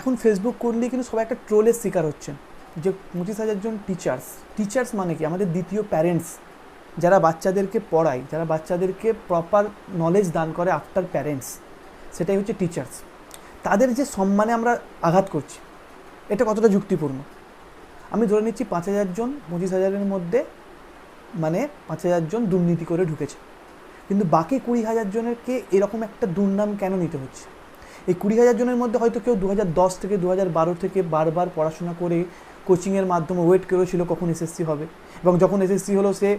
এখন ফেসবুক করলেই কিন্তু সবাই একটা ট্রোলের শিকার হচ্ছেন। যে পঁচিশ হাজার জন টিচার্স টিচার্স মানে কি? আমাদের দ্বিতীয় প্যারেন্টস যারা বাচ্চাদেরকে পড়ায়, যারা বাচ্চাদেরকে প্রপার নলেজ দান করে আফটার প্যারেন্টস সেটাই হচ্ছে টিচার্স তাদের যে সম্মানে আমরা আঘাত করছি, এটা কতটা যুক্তিপূর্ণ? আমি ধরে নিচ্ছি পাঁচ হাজার জন, পঁচিশ হাজারের মধ্যে মানে পাঁচ হাজার জন দুর্নীতি করে ঢুকেছে। কিন্তু বাকি কুড়ি হাজার জনেরকে এরকম একটা দুর্নাম কেন নিতে হচ্ছে? এই কুড়ি হাজার জনের মধ্যে হয়তো কেউ দু দশ থেকে দু বারো থেকে বারবার পড়াশোনা করে কোচিংয়ের মাধ্যমে ওয়েট করেছিল কখন এসএসসি হবে। এবং যখন এসএসসি হলো সে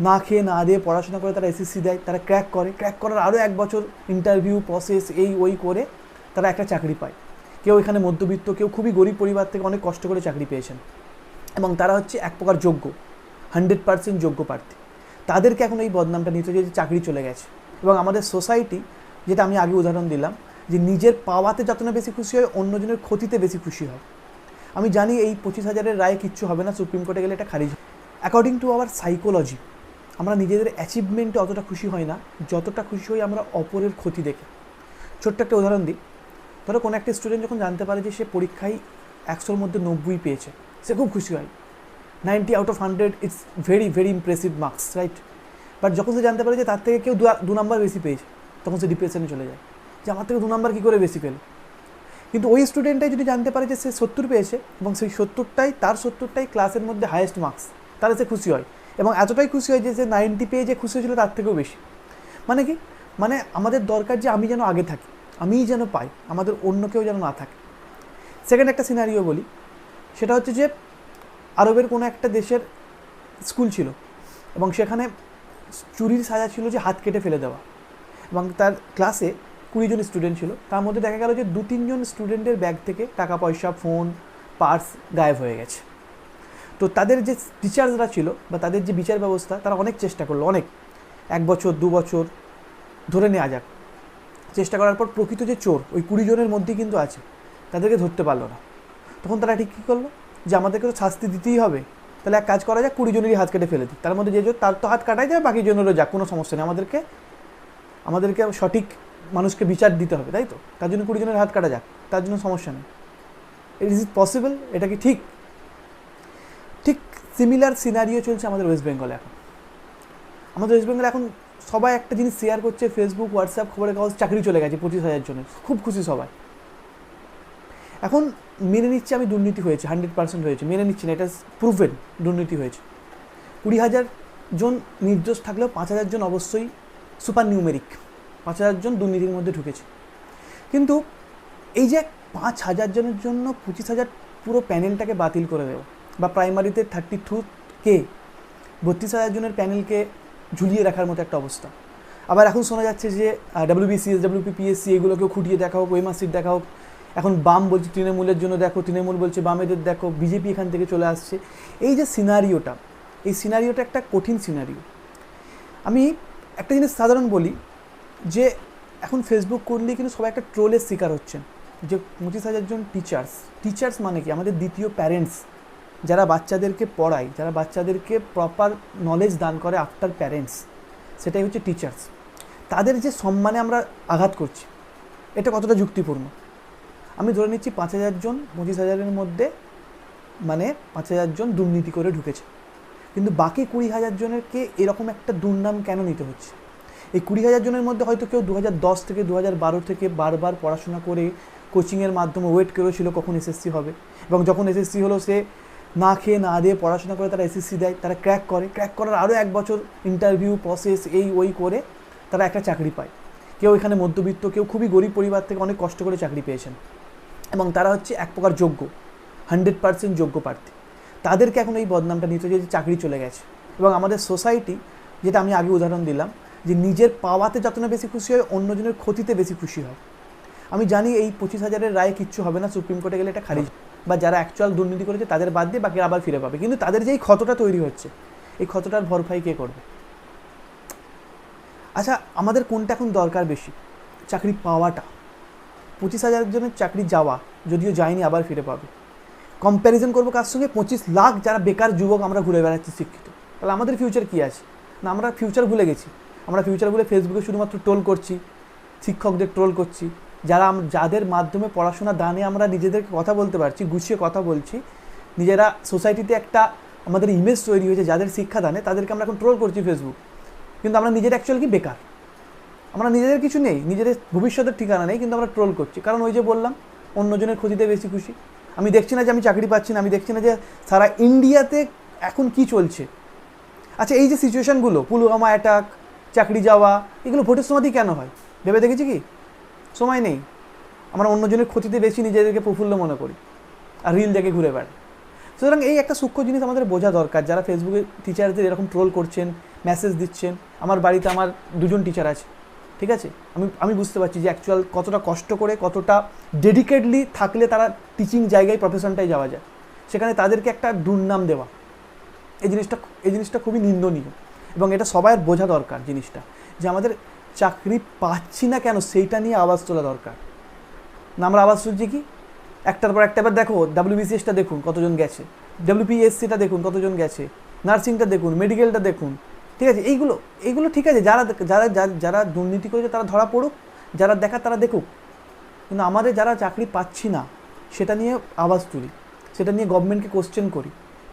না খেয়ে না দিয়ে পড়াশোনা করে তারা এসএসসি দেয়, তারা ক্র্যাক করে। ক্র্যাক করার আরও এক বছর ইন্টারভিউ প্রসেস এই ওই করে তারা একটা চাকরি পায়। কেউ এখানে মধ্যবিত্ত, কেউ খুবই গরিব পরিবার থেকে অনেক কষ্ট করে চাকরি পেয়েছেন। এবং তারা হচ্ছে এক প্রকার যোগ্য হান্ড্রেড পার্সেন্ট যোগ্য প্রার্থী। তাদেরকে এখন এই বদনামটা নিতে যে চাকরি চলে গেছে। এবং আমাদের সোসাইটি যেটা আমি আগে উদাহরণ দিলাম যে নিজের পাওয়াতে যত না বেশি খুশি হয়, অন্যজনের ক্ষতিতে বেশি খুশি হয়। আমি জানি এই পঁচিশ হাজারের রায়ে কিচ্ছু হবে না, সুপ্রিম কোর্টে গেলে এটা খারিজ অ্যাকর্ডিং টু আওয়ার সাইকোলজি আমরা নিজেদের অ্যাচিভমেন্টে অতটা খুশি হয় না, যতটা খুশি হই আমরা অপরের ক্ষতি দেখে। ছোট্ট একটা উদাহরণ দিই। ধরো কোনো একটা স্টুডেন্ট যখন জানতে পারে যে সে পরীক্ষায় একশোর মধ্যে নব্বই পেয়েছে, সে খুব খুশি হয়। Ninety out of hundred it's very very impressive marks right but যখন সে জানতে পারে যে তার থেকে কেউ দু- দু নাম্বার বেশি পেয়েছে, তখন সে ডিপ্রেশনে চলে যায়। যে আমার থেকে দু নাম্বার কী করে বেশি পেল কিন্তু ওই স্টুডেন্টটাই যদি জানতে পারে যে সে সত্তর পেয়েছে এবং সেই সত্তরটাই, তার সত্তরটাই ক্লাসের মধ্যে হায়েস্ট মার্কস তাহলে সে খুশি হয়। এবং এতটাই খুশি হয় যে সে নাইনটি পেয়ে যে খুশি হয়েছিল, তার থেকেও বেশি। মানে কি? মানে আমাদের দরকার যে আমি যেন আগে থাকি, আমিই যেন পাই, আমাদের অন্য কেউ যেন না থাকে। সেকেন্ড একটা সিনারিও বলি, সেটা হচ্ছে যে আরবের কোনো একটা দেশের স্কুল ছিল এবং সেখানে চুরির সাজা ছিল যে হাত কেটে ফেলে দেওয়া। এবং তার ক্লাসে কুড়ি জন স্টুডেন্ট ছিল। তার মধ্যে দেখা গেল যে দু তিনজন স্টুডেন্টের ব্যাগ থেকে টাকা পয়সা ফোন পার্স গায়েব হয়ে গেছে। তো তাদের যে টিচার্সরা ছিল বা তাদের যে বিচার ব্যবস্থা, তারা অনেক চেষ্টা করল, অনেক। এক বছর, দু বছর, ধরে নেওয়া যাক। চেষ্টা করার পর প্রকৃত যে চোর, ওই কুড়ি জনের মধ্যেই কিন্তু আছে। তাদেরকে ধরতে পারল না। তখন তারা ঠিক কী করল? যে আমাদেরকে তো শাস্তি দিতেই হবে। তাহলে এক কাজ করা যাক কুড়ি জনেরই হাত কেটে ফেলে দিই। তার মধ্যে যে তার তো হাত কাটাই যাবে বাকি জনেরও যাক, কোনো সমস্যা নেই। আমাদেরকে আমাদেরকে সঠিক মানুষকে বিচার দিতে হবে, তাই তো? তার জন্য কুড়ি জনের হাত কাটা যাক, তার জন্য সমস্যা নেই। ইট ইজ ইট পসিবল এটা কি ঠিক? ঠিক সিমিলার সিনারিও চলছে আমাদের ওয়েস্ট বেঙ্গলে এখন। আমাদের ওয়েস্ট বেঙ্গলে এখন সবাই একটা জিনিস শেয়ার করছে ফেসবুক হোয়াটসঅ্যাপ খবরের কাগজ, চাকরি চলে গেছে পঁচিশ হাজার জনের। খুব খুশি সবাই। এখন মেনে নিচ্ছে আমি দুর্নীতি হয়েছে হান্ড্রেড পার্সেন্ট হয়েছে, মেনে নিচ্ছি না, এটা প্রুভেন দুর্নীতি হয়েছে। কুড়ি হাজার জন নির্দোষ থাকলেও পাঁচ হাজার জন অবশ্যই সুপার নিউমেরিক পাঁচ হাজার জন দুর্নীতির মধ্যে ঢুকেছে। কিন্তু এই যে পাঁচ হাজার জনের জন্য পঁচিশ হাজার পুরো প্যানেলটাকে বাতিল করে দেওয়া, বা প্রাইমারিতে থার্টি টু বত্রিশ হাজার জনের প্যানেলকে ঝুলিয়ে রাখার মতো একটা অবস্থা। আবার এখন শোনা যাচ্ছে যে ডাব্লিউবিসিএস ডাব্লিউপিপিএসসি এগুলোকেও খুঁটিয়ে দেখা হোক ওয়েমাসিট দেখা হোক। এখন বাম বলছে তৃণমূলের জন্য দেখো, তৃণমূল বলছে বামেদের দেখো বিজেপি এখান থেকে চলে আসছে। এই যে সিনারিওটা এই সিনারিওটা একটা কঠিন সিনারিও আমি একটা জিনিস সাধারণ বলি যে এখন ফেসবুক করলেই কিন্তু সবাই একটা ট্রোলের শিকার হচ্ছেন। যে পঁচিশ হাজার জন টিচার্স টিচার্স মানে কি? আমাদের দ্বিতীয় প্যারেন্টস যারা বাচ্চাদেরকে পড়ায়, যারা বাচ্চাদেরকে প্রপার নলেজ দান করে আফটার প্যারেন্টস সেটাই হচ্ছে টিচার্স তাদের যে সম্মানে আমরা আঘাত করছি, এটা কতটা যুক্তিপূর্ণ? আমি ধরে নিচ্ছি পাঁচ হাজার জন, পঁচিশ হাজারের মধ্যে মানে পাঁচ হাজার জন দুর্নীতি করে ঢুকেছে। কিন্তু বাকি কুড়ি হাজার জনেরকে এরকম একটা দুর্নাম কেন নিতে হচ্ছে? এই কুড়ি হাজার জনের মধ্যে হয়তো কেউ দু দশ থেকে দু বারো থেকে বারবার পড়াশোনা করে কোচিংয়ের মাধ্যমে ওয়েট করেছিল কখন এসএসসি হবে। এবং যখন এসএসসি হলো সে না খেয়ে না দিয়ে পড়াশোনা করে তারা এসএসসি দেয়, তারা ক্র্যাক করে। ক্র্যাক করার আরও এক বছর ইন্টারভিউ প্রসেস এই ওই করে তারা একটা চাকরি পায়। কেউ এখানে মধ্যবিত্ত, কেউ খুবই গরিব পরিবার থেকে অনেক কষ্ট করে চাকরি পেয়েছেন। এবং তারা হচ্ছে এক প্রকার যোগ্য হান্ড্রেড পার্সেন্ট যোগ্য প্রার্থী। তাদেরকে এখন এই বদনামটা নিতে যে চাকরি চলে গেছে। এবং আমাদের সোসাইটি যেটা আমি আগে উদাহরণ দিলাম যে নিজের পাওয়াতে যত না বেশি খুশি হয়, অন্যজনের ক্ষতিতে বেশি খুশি হয়। আমি জানি এই পঁচিশ হাজারের রায়ে কিচ্ছু হবে না, সুপ্রিম কোর্টে গেলে এটা খারিজ। বা যারা অ্যাকচুয়াল দুর্নীতি করেছে, তাদের বাদ দিয়ে বাকিরা আবার ফিরে পাবে। কিন্তু তাদের যে এই ক্ষতটা তৈরি হচ্ছে, এই ক্ষতটার ভরপাই কে করবে? আচ্ছা আমাদের কোনটা এখন দরকার বেশি? চাকরি পাওয়াটা। পঁচিশ হাজার জনের চাকরি যাওয়া, যদিও যায়নি, আবার ফিরে পাবে। কম্প্যারিজন করব কার সঙ্গে? পঁচিশ লাখ যারা বেকার যুবক আমরা ঘুরে বেড়াচ্ছি, শিক্ষিত। তাহলে আমাদের ফিউচার কী আছে? না, আমরা ফিউচার ভুলে গেছি। আমরা ফিউচারগুলো ফেসবুকে শুধুমাত্র ট্রোল করছি, শিক্ষকদের ট্রোল করছি, যারা যাদের মাধ্যমে পড়াশোনা দানে আমরা নিজেদেরকে কথা বলতে পারছি, গুছিয়ে কথা বলছি, নিজেরা সোসাইটিতে একটা আমাদের ইমেজ তৈরি হয়েছে যাদের শিক্ষা দানে, তাদেরকে আমরা এখন ট্রোল করছি ফেসবুক কিন্তু আমরা নিজের অ্যাকচুয়ালি কি বেকার? আমরা নিজেদের কিছু নেই, নিজেদের ভবিষ্যতের ঠিকানা নেই, কিন্তু আমরা ট্রোল করছি। কারণ ওই যে বললাম, অন্যজনের ক্ষতিতে বেশি খুশি। আমি দেখছি না যে আমি চাকরি পাচ্ছি না, আমি দেখছি না যে সারা ইন্ডিয়াতে এখন কি চলছে। আচ্ছা এই যে সিচুয়েশানগুলো পুলওয়ামা অ্যাটাক চাকরি যাওয়া, এগুলো ভোটের সময়তেই কেন হয়? ভেবে দেখেছি কি? সময় নেই। আমরা অন্যজনের ক্ষতিতে বেশি নিজেদেরকে প্রফুল্ল মনে করি আর রিল দেখে ঘুরে বেড়াই। সুতরাং এই একটা সূক্ষ্ম জিনিস আমাদের বোঝা দরকার। যারা ফেসবুকে টিচারদের এরকম ট্রোল করছেন মেসেজ দিচ্ছেন, আমার বাড়িতে আমার দুজন টিচার আছে, ঠিক আছে? আমি আমি বুঝতে পারছি যে অ্যাকচুয়াল কতটা কষ্ট করে, কতটা ডেডিকেটলি থাকলে তারা টিচিং জায়গায় প্রফেশনটায় যাওয়া যায়। সেখানে তাদেরকে একটা দুর্নাম দেওয়া। এই জিনিসটা এই জিনিসটা খুবই নিন্দনীয়। এবং এটা সবাই বোঝা দরকার জিনিসটা, যে আমাদের চাকরি পাচ্ছি না কেন সেইটা নিয়ে আওয়াজ তোলা দরকার। না, আমরা আওয়াজ তুলছি কি? একটার পর একটা, এবার দেখো ডাব্লিউবিসিএসটা দেখুন কতজন গেছে ডাব্লিউপিএসসিটা দেখুন কতজন গেছে, নার্সিংটা দেখুন, মেডিকেলটা দেখুন, ঠিক আছে? এইগুলো এইগুলো ঠিক আছে, যারা যারা, যারা- যারা দুর্নীতি করেছে তারা ধরা পড়ুক, যারা দেখা তারা দেখুক, কিন্তু আমাদের যারা চাকরি পাচ্ছি না, সেটা নিয়ে আওয়াজ তুলি, সেটা নিয়ে গভর্নমেন্টকে কোশ্চেন করি।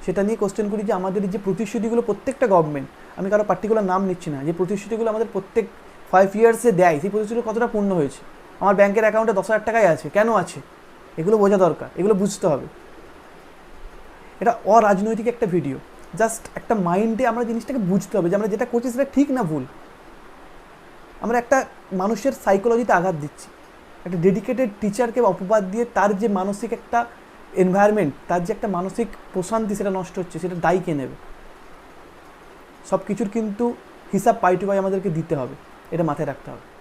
সেটা নিয়ে কোশ্চেন করি যে আমাদের যে প্রতিশ্রুতিগুলো প্রত্যেকটা গভর্নমেন্ট আমি কারও পার্টিকুলার নাম নিচ্ছি না, যে প্রতিশ্রুতিগুলো আমাদের প্রত্যেক ফাইভ ইয়ার্সে দেয়, সেই প্রতিশ্রুতি কতটা পূর্ণ হয়েছে? আমার ব্যাংকের অ্যাকাউন্টে দশ হাজার টাকাই আছে, কেন আছে? এগুলো বোঝা দরকার, এগুলো বুঝতে হবে। এটা অরাজনৈতিক একটা ভিডিও জাস্ট একটা মাইন্ডে আমরা জিনিসটাকে বুঝতে হবে যে আমরা যেটা করছি সেটা ঠিক না ভুল। আমরা একটা মানুষের সাইকোলজিতে আঘাত দিচ্ছি। একটা ডেডিকেটেড টিচারকে অপবাদ দিয়ে তার যে মানসিক একটা এনভায়রনমেন্ট তার যে একটা মানসিক প্রশান্তি সেটা নষ্ট হচ্ছে, সেটা দায়ী কে নেবে? সব কিছুর কিন্তু হিসাব পাই টু পাই আমাদেরকে দিতে হবে, এটা মাথায় রাখতে হবে।